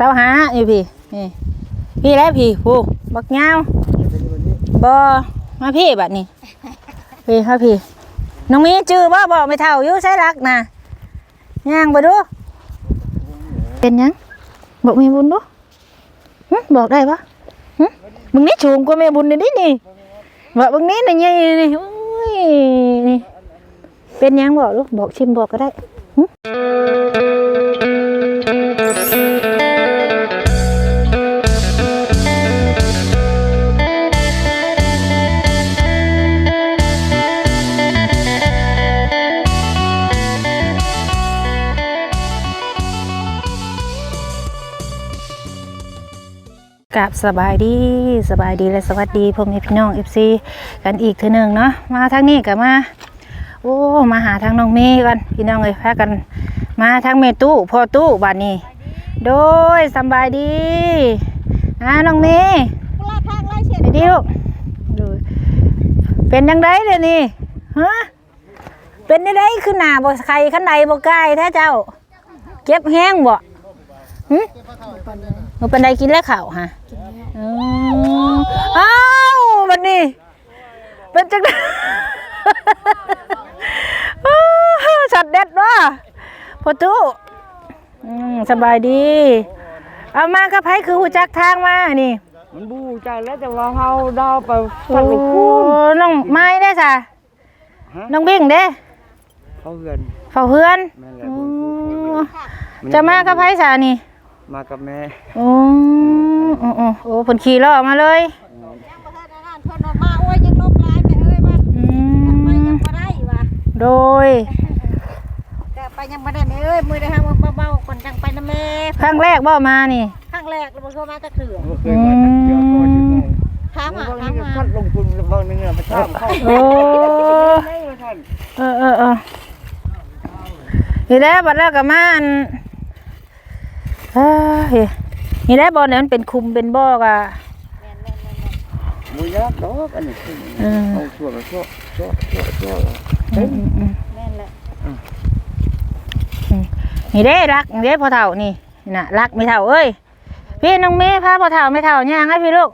เช้าหาอยู่พี่นี่พี่แล้วพี่ผู้บักยาบอมาพี่บัดนี้พี่ครับพี่น้องมีจื้อบ่บอกไม่เท่าอยู่ใช้รักนะย่างไปดูเป็นยังบอกม่บุญดูบอกได้ปะมึงนี่ชูงกว่าแม่บุญนี่ดินี่บอกมึงนี่นี่นี่นี่โอ้ยนี่เป็นยังบอกลูกบอกชิมบอกก็ได้ กับสบายดีสบายดีและสวัสดีพ่อแม่พี่น้องเอฟซีกันอีกเทีหนึ่งเนาะมาทางนี้กับมาโอ้มาหาทางน้องเมย์กันพี่น้องเลยพากันมาทางเมตู้พ่อตู้บ้านนี้ โดยสำบายดีอ่าน้องเมย์ไปดิลูกดูเป็นยังไงเลยนี่ฮะเป็นยังไงขึ้นหน้าบ่ใครขันใดบ่ใกล้แท้เจ้า เก็บแห้งบ่หึ มันเป็นไดกินแล้วข่าวฮะอืมอ้าวบัดนี้ เป็นจังไดอ้าวสัตว์เด็ดว่ะพอตู้อืมสบายดี เอามากระไพคือหูจักทางมานี่ มันบูจังแล้วแต่ว่าเฮาดาวไปโอ้ฟังลูกคู่น้องไม้ได้สะฮะน้องบิ่งเด้เขาเฮือนเฝ้าเพื่อนแม่นแหละโอ้บุญคู่จะมากระไพสานี่ มากับแม่โอ้โอ้โอ้โอ้ผลขี่ล้อมาเลยเพิ่นออกมาโอ้ยยังลมลายไปเอ้ยว่าอืไปยัมงบ่ได้ว่ะโดยแต่ไปยังบ่ได้แม่เอ้ยมือได้หาว่าเบาๆคนจังไปนะแม่ครั้งแรกบ่มานี่ครั้งแรกเราบ่เคยมาตะเถื่อบ่เคยมาทักเทื่อก่อนอยู่ไงถามหาบางถามทีหาท่านลงทุนบางนึงอะไปถามเขาโอ้ไม่ว่าท่านเออเออเออนี่แหละบัดแล้วกับมาอัน เอ้ยนี่แหละบ่อนี่มันเป็นคุมเป็นบ่อกะบ่ยากดอกอันนี้เอาชั่วก็ชั่วชั่วชั่วชั่วอืมอืมอืมแม่นแหละนี่เด้รักเด้พ่อเฒ่านี่น่ะรักไม่เฒ่าเอ้ยพี่น้องเมย์พาพ่อเฒ่าไม่เฒ่าย่างให้พี่ลูก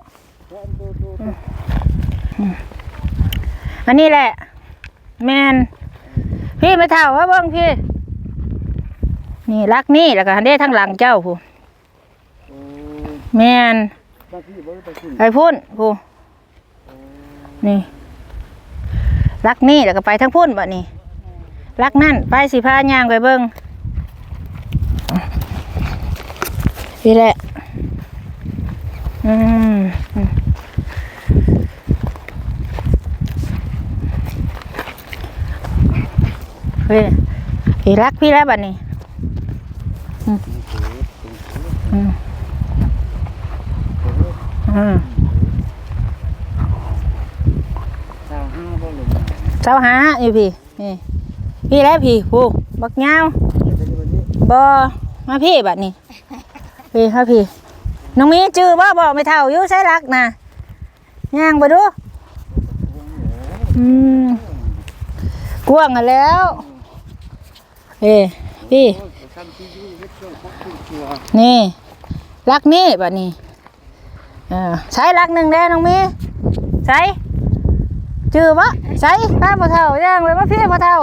อันนี้แหละ แมนพี่ไม่เฒ่าว่าเบิ่งพี่ นี่รักนี่แล้วก็หันเด้ทั้งหลังเจ้าผู้โอ้แมนบางทีบ่ได้ไปคุณไปพุ่นผู้นี่รักนี่แล้วก็ไปทั้งพุ่นบ่นี่รักนั่นไปสิพาย่างไปเบิ่งนี่แหละอืมอืมเฮ้ยอีรักพี่แล้วบัดนี้ เช้าหาอยู่พี่นี่พี่แล้วพี่ผู้บักเป็นวันนี้บอมาพี่บัดนี้พี่ครับพี่น้องมีจื้อบ่บอกไม่เท่าอยู่ใช้รักนะย่างไปดูอืมกว้างอะแล้ว เอ้พี่ นี่รักนี่บัดนี้ใช้รักหนึ่งแล้น้องมีใช้จือบ่ใช้ป้าพ่อเท่าย่างเลยมาพี่พ่อเท่า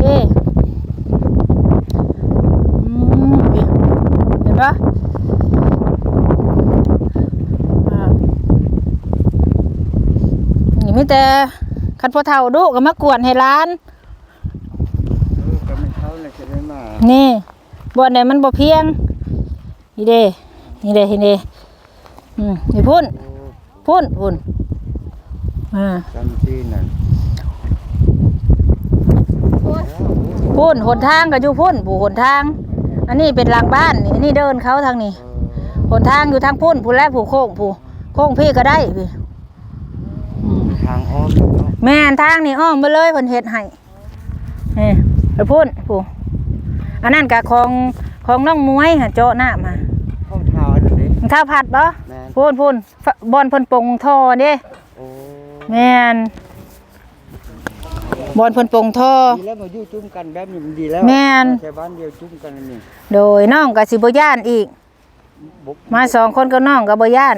พี่อืมพี่เห็นปะนี่มีแต่คันพ่อเท่าดุก็มากวนให้ร้าน เออก็ไม่เท่าเลยจะได้มา นี่บ่อนไหนมันบ่เพียงนี่เด้นี่เด้นี่เด้อืมนี่พุ่นโอ้พุ่นพุ่นอ่าจำที่นั่นพุ่นหนทางก็อยู่พุ่นผู้หนทาง อันนี้เป็นหลังบ้านนี่อันนี้เดินเขาทางนี้เออหนทางอยู่ทางพุ่นผู้แลผู้โค้งผู้โค้งพี่ก็ได้พี่อืมทางอ้อมเนาะแม่นทางนี่อ้อมไปเลยเพิ่นเฮ็ดให้นี่ไปพุ่นผู้ อันนั้นก็ของของน้องมวยค่ะเจาะน้ำมาเข้าเท้าอันนี้ ข้าวผัดบ่แม่น พูนพูนฝบอนเพ่นปงทอเด้โอ้แม่นบอนเพิ่นปลงท่อ ดีแล้วมาอยู่จุ่มกันแบบนี้มันดีแล้วแม่นใช้บ้านเดียวจุ่มกันอันนี่โดยน้องก็สิบ่ย่านอีก บุกมาสองคนกับน้องก็บ่ย่าน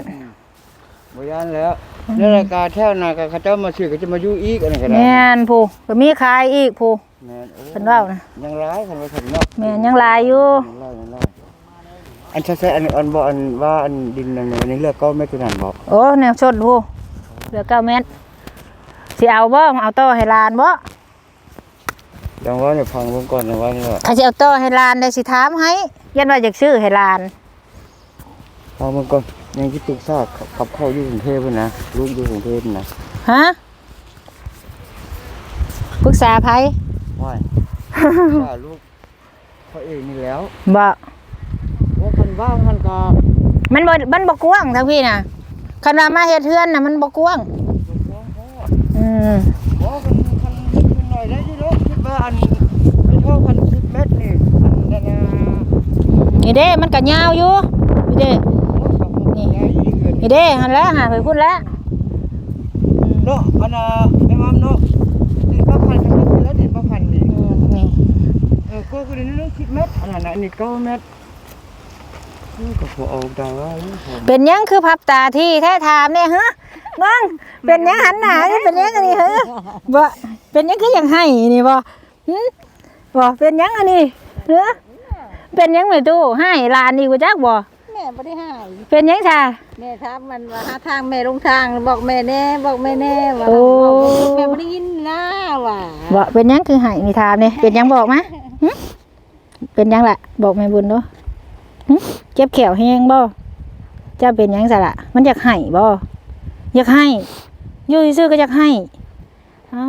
บ่ยานแล้วในรายการแถวนาก็เขาเจ้ามาซื้อก็จะมาอยู่อีกอันนี้ก็ได้แม่นผู้ก็มีขายอีกผู้ แม่นโอ้เพิ่นเว้านะยังร้ายคันว่าถึงเนาะแม่นยังหลายอยู่ยังร้ายยังร้ายอันใช่ๆอันอันบ่อันว่าอันดินนั่นน่ะอันนี้เลือกก็ไม่ตัวนั้นบ่โอ้แนวชนผู้เหลือ9เมตรสิเอาบ่เอาต่อให้หลานบ่ยังว่าเนี่ยฟังเบิ่งก่อนนะว่านี่ว่าถ้าสิเอาต่อให้หลานได้สิถามให้ยันว่าอยากซื้อให้หลาน ฟังเบิ่งก่อนยังคิดปรึกษาขับเข้าอยู่กรุงเทพพุ่นนะลูกอยู่กรุงเทพนะฮะปรึกษาไผ ว่ายว่าลูกเขาเองนี่แล้วบ่ว่าคันว่างคันก็มันบ่มันบ่กว้างทั้งพี่น่ะคันว่ามาเฮ็ดเฮือนน่ะมันบ่กว้างอืมบ่คันคันขึ้นหน่อยได้ที่รถคิดว่าอันไม่เท่าคัน10เมตรนี่อันนั้นน่ะนี่เด้มันก็ยาวอยู่นี่เด้นี่ไงอีกเดือนนี่เด้หันแล้วหาไปพูดแล้วเนาะอันน่ะแม่มามเนาะดินประพันธ์ก็คือแล้วดินประพันธ์นี่ อืมนี่ ก็คือนเรื่อง10เมตรอันนั้นน่ะอันนี้9เมตรเออก็พอเอาดาว่าเป็นยังคือพับตาที่แท้ถามเนี่ยฮะเบิ่งเป็นยังหันหน้านี่เป็นยังอันนี้ฮะบ่เป็นยังคือยังให้นี่บ่หึบ่เป็นยังอันนี้เด้อเป็นยังไม่ตู้ให้ลานอีกบ่จักบ่แม่บ่ได้ใหายเป็นยังซะแม่ถามมันว่าหาทางแม่ลงทางบอกแม่แน่บอกแม่แน่ว่าโอ้บอกแม่บ่ได้ยินนะว่าบ่เป็นยังคือให้นี่ถามนี่เป็นยังบอกมาหึ เป็นยังละบอกแม่บุญเด้อหึเจ็บแขวแฮงบ่เจ้าเป็นยังซะล่ะมันอยากให้บ่อยากให้ยู่ซื่อก็อยากให้อ้า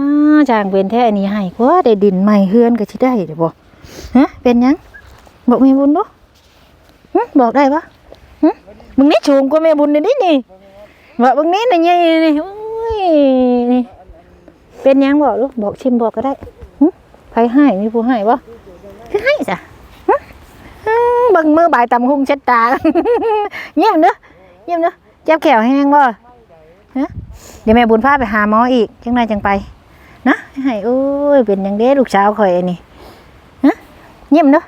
จางเป็นแท้อันนี้ให้กว่าได้ดินใหม่เฮือนก็สิได้เด้อบ่ฮะเป็นยังบอกแม่บุญเด้อหึบอกได้ปะมึงนี่ชูงกว่าแม่บุญนี่ดินี่บอกมึงนี่น่ะใหญ่นี่โอ้ยนี่เป็นยังบอกลูกบอกชิมบอกก็ได้ใครให้มีผู้ให้บ่ คือให้จ้ะหึอืมเบิ่งมือบายตำหุ่งเช็ดตาเงียบเด้อเงียบเด้อเจ็บแขวแห้งบ่ฮะเดี๋ยวแม่บุญพาไปหาหมออีกจังไดจังไปนะให้โอ้ยเป็นหยังเด้ลูกสาวข่อยอันนี้ฮะเงียบเด้อ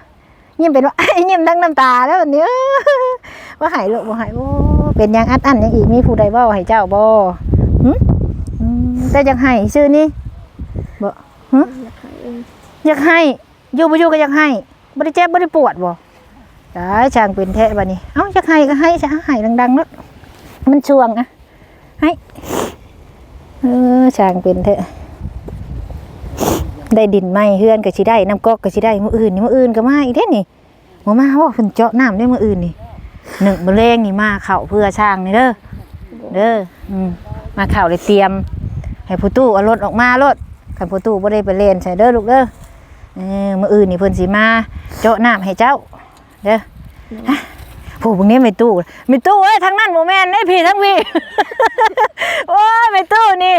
เงียบเป็นว่าเงียบทั้งน้ำตาแล้ววันนี้ว่าให้ลูกบ่ให้โอ้เป็นหยังอัดอั้นหยังอีกมีผู้ใดเว้าให้เจ้าบ่หึแต่อยากให้ชื่อนี่บ่ฮะอยากให้ อยู่บ่อยู่ก็อยากให้บ่ได้เจ็บบ่ได้ปวดบ่ได้ช่างเป็นแท้บัดนี้ เอ้าอยากให้ก็ให้ซะให้ดังๆเนาะมันช่วงอะให้เออช่างเป็นแท้ได้ดินไหมเฮือนก็สิได้น้ำก๊อกก็สิได้มื้ออื่นนี่มื้ออื่นก็มาอีกเด้นี่บ่มาว่าเพิ่นเจาะน้ำได้มื้ออื่นนี่หนึ่งมื้อแรงนี่มาเข้าเพื่อช่างนี่เด้อเด้ออืมมาข่าเลยเตรียม ให้ผู้ตู้เอารถออกมารถคันผู้ตู้บ่ได้ไปเล่นใส่เด้อลูกเด้อ เออมื้ออื่นนี่เพิ่นสิมาเจาะน้ำให้เจ้าเด้อฮะผู้พวกนี้ไม่ตู้ไม่ตู้เอ้ยทางนั้นบ่แม่นได้พี่ทั้งพี่โอ้ยไม่ตู้นี่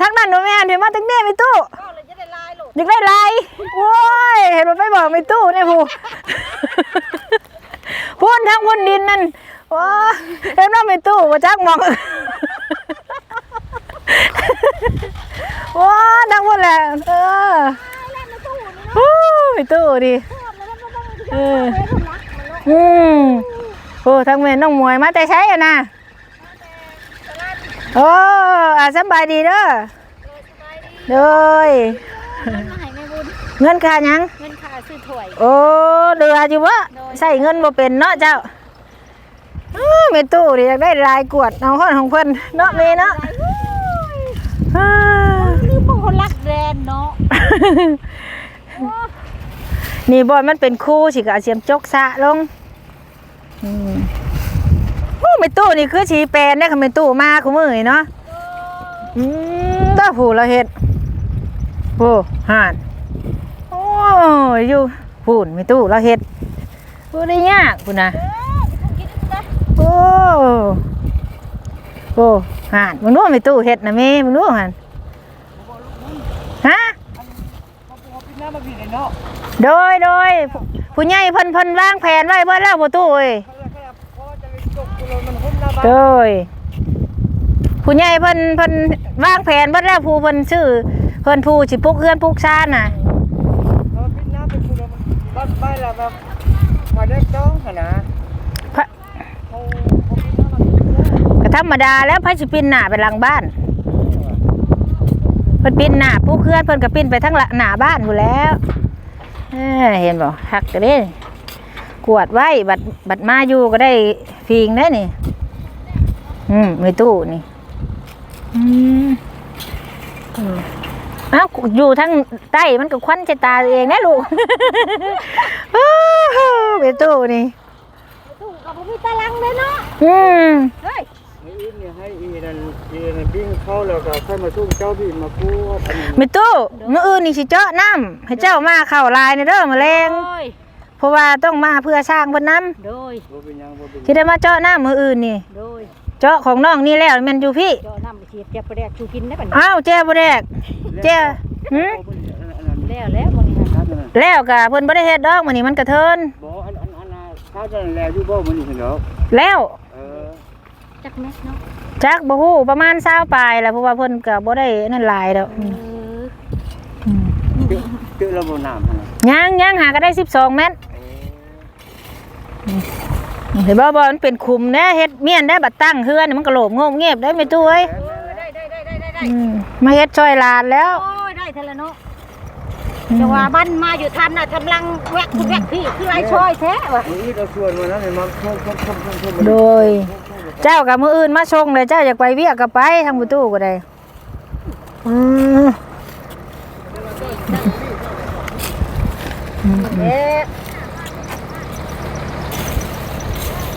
ทางนั้นบ่แม่นพี่มาทางนี้ไม่ตู้ก็เลยจะได้ลายโหลดอยากได้ลายโอ้ยเห็นมันไปบอกไม่ตู้เนี่ยผู้พูนทั้งพูนดินนั่นว้าเห็นว่าไม่ตู้มาจักมองว้าทั้งพูนแหละเออฮู้ ไม่ตู้ดิเอออืมโอ้ทั้งเมนน้องมวยมาแต่ใช้อะนะโอ้อาสำบายดีเด้อเด้ยมาให้แม่บุญเงินค่าหยังเงินค่าซื้อถ้วยโอ้เดืออยู่วะใส่เงินบ่เป็นเนาะเจ้าอ้อแม่ตู้นี่อยากได้ลายกวดเอาห้อนของเพิ่นเนาะเมเนาะอ้าคือพวกคนรักแดนเนาะ นี่บอยมันเป็นคู่สิกะเสียมจกสะลงอืมโอ้แม่ตู้นี่คือสีแปลนได้ค่ะแม่ตู้มาคุมื้อเนาะอืมตาผูเราเฮ็ดโอ้ห่านโอ้ยอยู่พูนแม่ตู้เราเฮ็ดบ่ได้ยากพุ่นะโอ้โอ้หานมึงรู้ไหมตู้เห็ดนะแม่มึงรู้หันฮะพี่น้านาะ โดยโดยผู้ผู้ใหญ่เพิ่นเพิ่นวางแผนไว้เบิ่แล้วบ่ตู้เอ้ยพอจะจบกูเลยมันหุ้มหน้าบ้านโดยผู้ใหญ่เพิ่นเพิ่นวางแผนเบิ่แล้วผู้เพิ่นชื่อเพิ่นผู้สิปลุกเฮือนปลุกชานน่ะเราพิจารณาเป็นผู้เราบ้านไปแล้วแบบมาได้ต้องขนาดพระเขาเขาพิจารณาเราก็ธรรมดาแล้วไผสิปินหน้าไปหลังบ้านเพิ่นปินหน้าปลุกเฮือนเพิ่นก็ปินไปทั้งละหน้าบ้านพู่นแหล้ว เอ้อเห็นบ่ฮักก็เด้กวดไว้บัดบัดมาอยู่ก็ได้ฟิงได้นี่ อืมในตู้นี่ อืมอืมเอ้าวอยู่ทั้งใต้มันก็ควันใจตาตัวเองนะลูกอ้าวในตู้นี่ตู้ก็บ่มีตารางเลยเนาะ อืมเฮ้ยไอ้อินเนี่ยให้อีนั่น อีนั่นบิ้งเข้าแล้วก็ค่อยมาทุ่งเจ้าพี่มาพูดอันนี้ในตู้มื้ออื่นนี่สิเจาะน้ำให้เจ้ามาเข้าลายในเด้อมื้อแลงโดยเพราะว่าต้องมาเพื่อสร้างเพิ่นนํโดยบ่เป็นหยังบ่เป็นหสิได้มาเจาะน้ำมื้ออื่นนี่ โดยเจาะของน้องนี่แล้วแม่นอยู่พี่เจาะน้ำไปเสียบเจ็บประแดกชูกินได้ปะเนี่ยอ้าวแจ้บ่แดกเจ้าหืมแล้วแล้วมื้อนี้ค่ะแล้วก็เพิ่นบ่ได้เฮ็ดดอกมื้อนี้มันกระเทินบ่อันอันอันน่ะเขาจะแลอยู่บ่มื้อนี้เห็นดอกแล้ว เออจักแม็กเนาะ จักบ่ฮู้ประมาณ20ปลายแหล้วเพราะว่าเพิ่นก็บ่ได้นั่นหลายดอกเอออืมเจอเจอแล้วบ่น้ำหั่นน่ะยังยังหาก็ได้ 12 เมตรเห็นบ่บ่มันเป็นคุมแน่เฮ็ดเมียนได้บัดตั้งเฮือนมันก็โหลบงมเงียบได้ไม่ตู้เอ้ยเออได้ได้ได้ได้ได้ได้อืมมาเฮ็ดช่วยหลานแล้ว โอ้ยได้เทละเนาะแต่ว่าบ้านมาอยู่ทันน่ะกำลังแวกแวกพี่คือไรช่อยแท้ว่ะมื้อนี้เราชวนมาแล้วเนี่ยมาชมชมชมชมชมโดย เจ้ากับมืออื่นมาชงเลยเจ้าอยากไปเวียกก็ไปทางประตูก็ได้อืมเอ๊ะ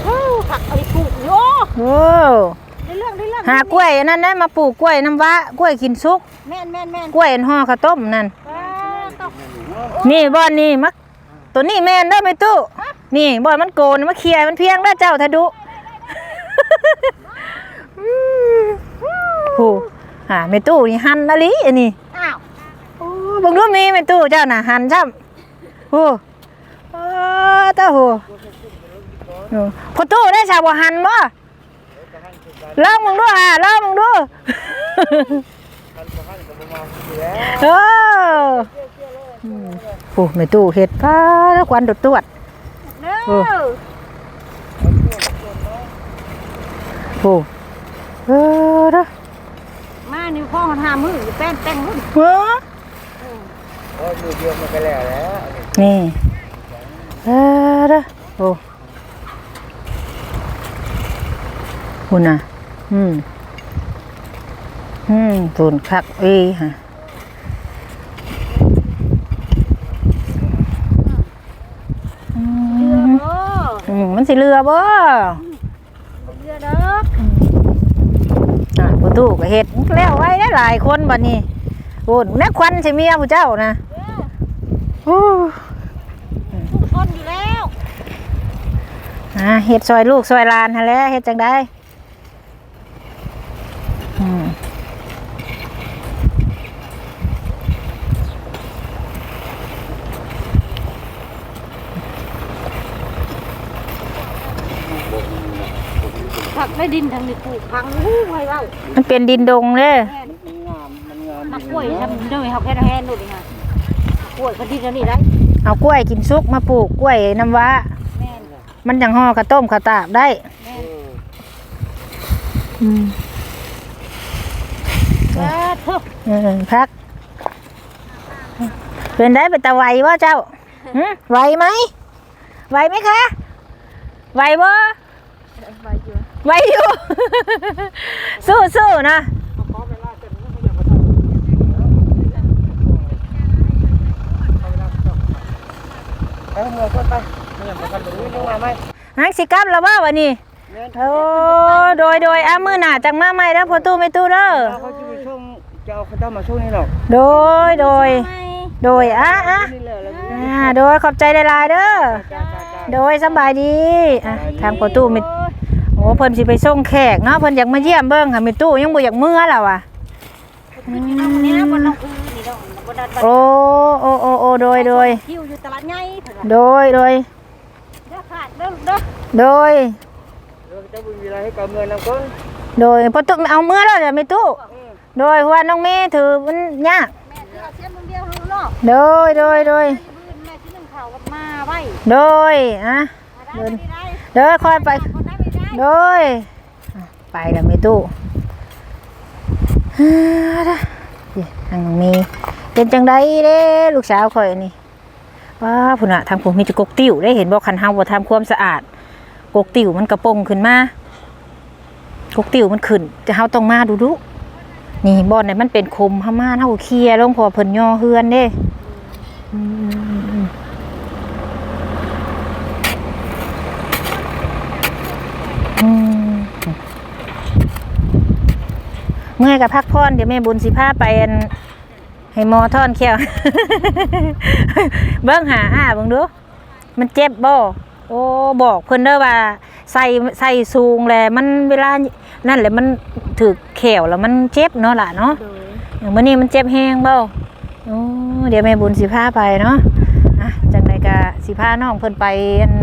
โอ้ผักไอ้ปลูกโอ้โอ้ได้เรื่องได้เรื่องหากล้วยอันนั้นได้มาปลูกกล้วยน้ำว้ากล้วยกินสุก แม่นแม่นแม่นกล้วยอันห่อข้าวต้มนั่นว้าต้องนี่บ่อนนี่มักตัวนี้แม่นเด้อไม่ตู้นี่บ่อนมันโกนมาเคลียร์มันเพียงเด้เจ้าทะดุ โอ้หาไม่ตู้นี่หันละลิอันนี้อ้าวโอ้เบังดูมีไม่ตู้เจ้าน่ะหันจ้ำโอ้เออตาโหโอ้พอตู้ได้ชาวบ่หันบ่ลองมึงดูอะลองมึงดูเอออืมโอ้ไม่ตู้เห็ดป้าแล้วควันดดตรวดเด้โอ้ อ โอ้เออเด้อมานี่พ่อหามือแป้นแต่งรุ่นเออเอออยู่เดียวมันก็แล้วแล้วอันนี้นี่เออเด้อโอ้คุณน่ะ อืม อืมตุนคักเอ้ยฮะอืเรือมเด้ออืมมันสิเรือบ่ เรือเด้อ อะประ ตูก็เฮ็ดแล้วไว้ได้หลายคนบัดนี้โอ้นักควันสิเมียผู้เจ้านะโอ้ผู้ทนอยู่แล้วอ่าเฮ็ดซอยลูกซอยหลานหั่นแหละเฮ็ดจังได ได้ดินทางนี้ปลูกพังหู้ไว้เว้ามันเป็นดินดงเด้อแม่นมันงามมันงามนักกล้วยทำด้วยเฮาแค่แฮนดูดิฮะกล้วยเขาดินแล้วนี่ได้เอากล้วยกินสุกมาปลูกกล้วยน้ำว้า แม่นมันจังห่อข้าวต้มข้าวตากได้แม่เอนออืมเออเถอะเออพัก เป็นได้เป็นตะไหวบ่เจ้าหึไหวไหมไหวไหมคะไหวบ่ใบอยู่ ไหวอยู่ สู้สู้นะขอเวลาเสร็จแล้วก็อย่ามาทำเมื่อคนไปดูยังมาไหมฮักสิกับแล้วว่าวันนี้โอ้โดยโดยอะมือหนาจังมาใหม่แล้วพอตู้ไม่ตู้เด้อเขาจะไปช่วงจะเอาเขาจ้ามาช่วงนี้หรอกโดยโดยโดยอะอะอ่าโดยขอบใจหลายๆเด้อโดยสบายดีอะทางประตูมิโอ้ เพิ่นสิไปส่งแขกเนาะเพิ่นอยากมาเยี่ยมเบิ่งค่ะมิตู้ยังบ่อยากเมื่อแล้วอะนี่นะบนน้องคือนี่ดอกบนดันโอ้โอ้โอ้โอ้โดยโดยคิวอยู่ตลาดใหญ่เถอะโดยโดยเด้อขาดเด้อเด้อโดยเดี๋ยวจะมีอะไรให้กับเงินนะก้นโดยประตูเอาเมื่อแล้วเดี๋ยวมิตู้โดยเพราะว่าน้องเมย์ถือมันยากแม่นนาะโดยโดยโดยพื้นแม่ที่นึ่งข้าวกับมาไว้โดยอะได้ไม่ได้เด้อคอยไป คน ได้ยไปแล้วไม่ตู้ฮ่าเด้อเดี๋ยวทางน้องมีเป็นจังไดเด้ลูกสาวข่อยนี่ว้าพุ่นน่ะทางผมมีแตะกกติ้วได้เห็นบ่คันเฮาบ่ทำความสะอาด กกติ้วมันกระปงขึ้นมากกติ้วมันขึ้นจะเฮาต้องมาดูดุนี่บอนไหนมันเป็นคมเฮามาเฮาเคลียร์ลงพอเพิ่นย่อเฮือนเด้อืมอืม เมื่อยกับพักพรเดี๋ยวแม่บุญสิพาไปอันให้หมอท่อนเขี้ยวเบิ่งหาอ่าเบิ่งดู มันเจ็บบ่โอ้บอกเพิ่นเด้อว่าใส่ใส่สูงแหละมันเวลานั่นแหละมันถือแขวแล้วมันเจ็บเนาะล่ะเนาะโดยอย่างมื้อนี้มันเจ็บแฮงเบ่โอ้เดี๋ยวแม่บุญสิพาไปเนาะอะจังไดก็สิพาน้องเพิ่นไปอัน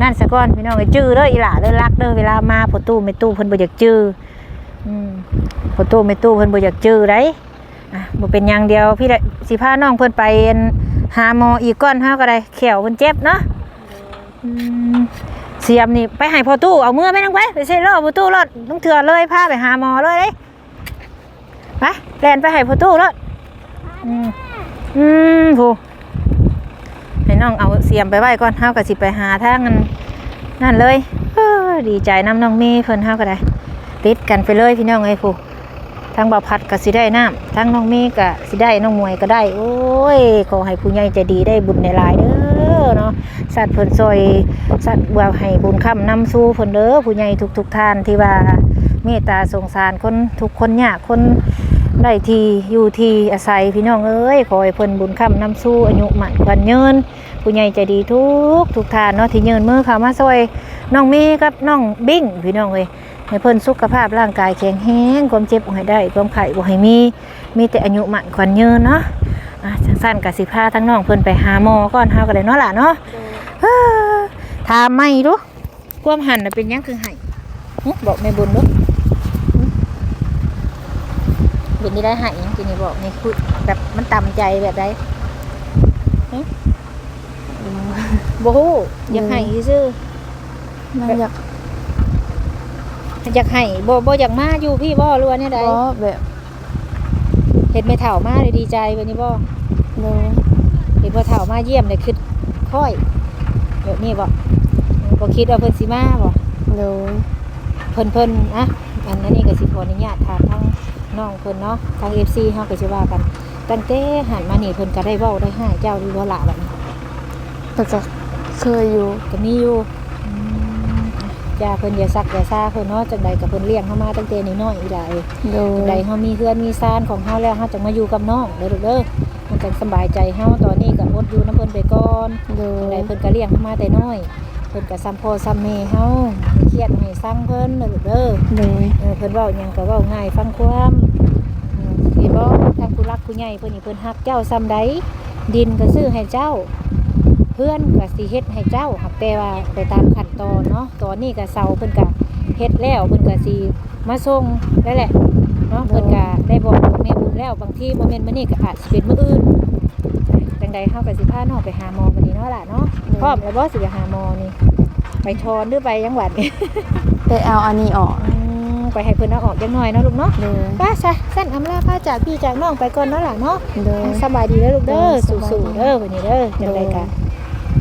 นั่นซะก่อนพี่น้องไอ้จื้อเด้ออีหล่าเด้อรักเด้อเวลามาพอตู้ไม่ตู้เพิ่นบ่อยากจื้ออืม พอตู้ไม่ตู้เพิ่นบ่อยากจื้อได้อะบ่เป็นหยังเดียวพี่ได้สิพาน้องเพิ่นไปหาหมออีกก่อนเฮาก็ได้แขวเพิ่นเจ็บเนาะอืมเสียมนี่ไปให้พอตู้เอามือไม่ต้องไปไปใช้ล่อพอตู้รถต้องเถื่อเลยพาไปหาหมอเลยเด้ไปแลนไปให้พอตู้รถอืมอืมผู้ให้น้องเอาเสียมไปไว้ก่อนเฮาก็สิไปหาทางนั้นนั่นเลยดีใจน้ำน้องมย์เพิ่นเฮาก็ได้ติดกันไปเลยพี่น้องเอ้ผู้ ทางบาพัดก็สิได้น้ำทางน้องเมย์ก็สิได้น้องมวยก็ได้ โอ้ยขอให้ผู้ใหญ่ใจดีได้บุญในหลายเด้อเนาะสัตว์เพิ่นซอยสัตว์ว่าให้บุญคำนำสู่เพิ่นเด้อผู้ใหญ่ทุกๆท่านที่ว่าเมตตาสงสารคนทุกคนยากคนได้ทีอยู่ทีอาศัยพี่น้องเอ้ยขอให้เพิ่นบุญคำนำสู่อายุมันขวัญยืน ผู้ใหญ่ใจดีทุกทุกท่านเนาะที่ยืนมือเข้ามาซอยน้องเมย์กับน้องบิ้งพี่น้องเอ้ยให้เพิ่นสุขภาพร่างกายแข็งแรงความเจ็บบ่ให้ได้ความไข้บ่ให้มีมีแต่อายุมั่นขวัญยืนเนาะอะจังสั้นกับสิพาทั้งน้องเพิ่นไปหาหมอก่อนเฮาก็ได้เนาะล่ะเนาะโดยเอ้อถามไม่รู้ความหันน่ะเป็นหยังคือไห้หึบอกแม่บุญรู้เป็นนี่ได้ไห้หยังกินนี่บอกนี่คือแบบมันต่ำใจแบบใดหึ บ่ฮู้อยากไห้ซื่อมันอยากๆอยากไห้บ่บ่อยากมาอยู่พี่บ่รัวเนี่ยใดเพราะแบบเห็นไม่เฒ่ามาเลยดีใจแบบนี้บ่โดยเห็นบ่เฒ่ามาเยี่ยมเลยคือค่อยแบบนี้บ่บ่คิดว่าเพิ่นสิมาบ่โดยเพิ่นเพิ่นนะอันนั้นนี่ก็สิขออนุญาตถามทางน้องเพิ่นเนาะทาง FC เฮาก็สิว่ากันตั้งแต่หันมานี่เพิ่นก็ได้เว้าได้ให้เจ้าดีบ่ละบัดนี้ แต่ก็เคยอยู่ก็มีอยู่อืมจ้าเพิ่นอย่าซักอย่าซ่าเพิ่นเนาะจังใดก็เพิ่นเลี้ยงเฮามาตั้งแต่น้อยๆอีหลายโดยจังใดเฮามีเฮือนมีซานของเฮาแล้วเฮาจังมาอยู่กับน้องเด้อลูกเด้อมันจังสำบายใจเฮาตอนนี้ก็อดอยู่นํเพิ่นไปก่อนโดจังใดยเพิ่นก็เลี้ยงเฮามาแต่น้อยเพิ่นก็ซ้ำพ่อซ้ำแม่เฮาเครียดให้สั่งเพิ่นเด้อลูกเด้อโดยเออเพิ่นเว้าหยังก็เว้าง่ายฟังความอืมเห็นบ่ทางผู้รักผู้ใหญ่เพิ่นนี่เพิ่นฮักเจ้าซ้ำใดดินก็ซื้อให้เจ้าเพื่อนก็สิเฮ็ดให้เจ้าหักแต่ว่าไปตามขั้นตอนเนาะตอนนี้ก็เซาเพิ่นก็เฮ็ดแล้วเพิ่นก็สิมาส่งได้แหละเนาะเพิ่นก็ได้บอกแม่บุญแล้วบางทีบ่แม่นมื้อนี้ก็อาจสิเป็นมื้ออื่นจังใดเฮาก็สิพาน้องไปหาหมอบัดนี้เนาะล่ะเนาะพร้อมแล้วบ่สิไปหาหมอนี่ไปทอนหรือไปจังหวัดนี่ไปเอาอันนี้ออกอืมไปให้เพิ่นเอาออกจังหน่อยเนาะลูกเนาะโดยป้าซะสั้นอำลาป้าจากพี่จากน้องไปก่อนเนาะล่ะเนาะโดยสบายดีแล้วลูกเด้อเออสบายดีสู้ๆเด้อวันนี้เด้อจังไดกะ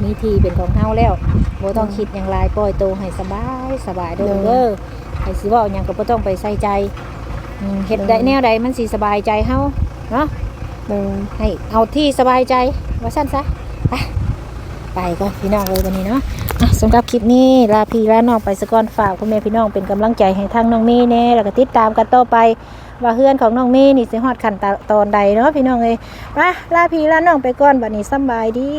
มีทีเป็นของเฮาแล้วบ่ต้องคิดอย่างไรปล่อยตัวให้สบายสบายเด้อลูกเด้อให้สิเว้าหยังก็บ่ต้องไปใส่ใจอืมเฮ็ดได้แนวใดมันสิสบายใจเฮาเนาะโดยให้เอาที่สบายใจว่าซั่นซะไปไปก่อนพี่น้องเลยวันนี้เนาะอะสำหรับคลิปนี้ลาพี่ลาน้องไปสะก่อนฝากพ่อแม่พี่น้องเป็นกำลังใจให้ทางน้องเมย์แน่แล้วก็ติดตามกันต่อไป ว่าเฮือนของน้องเมย์นี่สิฮอดขั้นตอนใดเนาะพี่น้องเอ้ยไปลาพี่ลาน้องไปก่อนบัดนี้สำบายดี